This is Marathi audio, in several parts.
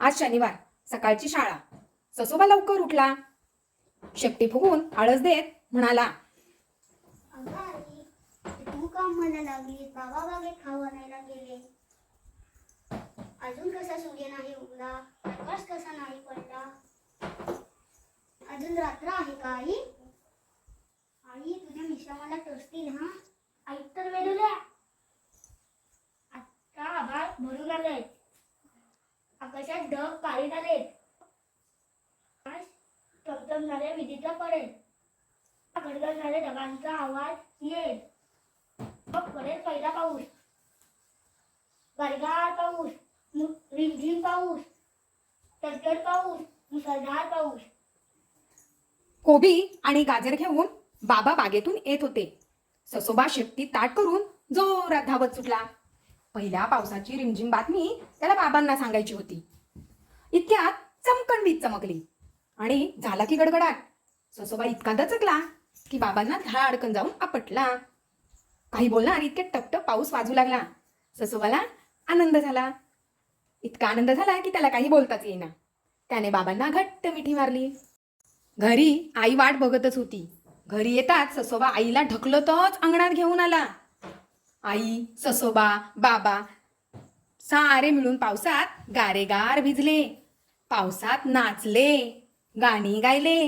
आज शनिवार सकाळची शाळा. ससोबा लवकर उठला. शेपटी फुगून आळस देत म्हणाला आई तू का लागली बाबा बागे खाऊ आणायला गेले. अजून कसा सूर्य नाही उगला प्रकाश कसा नाही पडला? अजून रात्र आहे का आई? आई तुझ्या मिश्रा मला टोचतील हा? आई तर वेडूल्या आता आभाळ भरून आले आकाशात ढग काळी आले. टमटमणाऱ्या विजेचा पडेल. गडगडणाऱ्या ढगांचा आवाज येईल. मग पडेल पहिला पाऊस. गारगार पाऊस रिमझिम पाऊस तडतड पाऊस मुसळधार पाऊस. कोबी आणि गाजर घेऊन बाबा बागेतून येत होते. ससोबा शेपटी ताट करून जोरात धावत सुटला. पहिल्या पावसाची रिमझिम बातमी त्याला बाबांना सांगायची होती. इतक्यात चमकण वीज चमकली. आणि झाला की गडगडाट. ससोबा इतका दचकला की बाबांना धाडकन जाऊन आपटला. काही बोलणार इतके टपटप पाऊस वाजू लागला. ससोबाला आनंद झाला. इतका आनंद झाला की त्याला काही बोलताच येईना. त्याने बाबांना घट्ट मिठी मारली. घरी आई वाट बघतच होती. घरी येताच ससोबा आईला ढकलतच अंगणात घेऊन आला. आई ससोबा बाबा सारे मिळून पावसात गारेगार भिजले. पावसात नाचले गाणी गायले.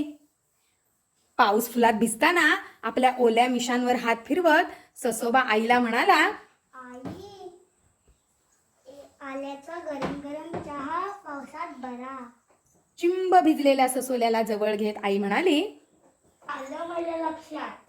पाऊस फुलात भिजताना आपल्या ओल्या मिशांवर हात फिरवत ससोबा आईला म्हणाला आई ए- आल्याचा गरम गरम चहा पावसात बरा चिंब भिजलेल्या ससोल्याला जवळ घेत आई म्हणाली आलं माझ्या लक्षात.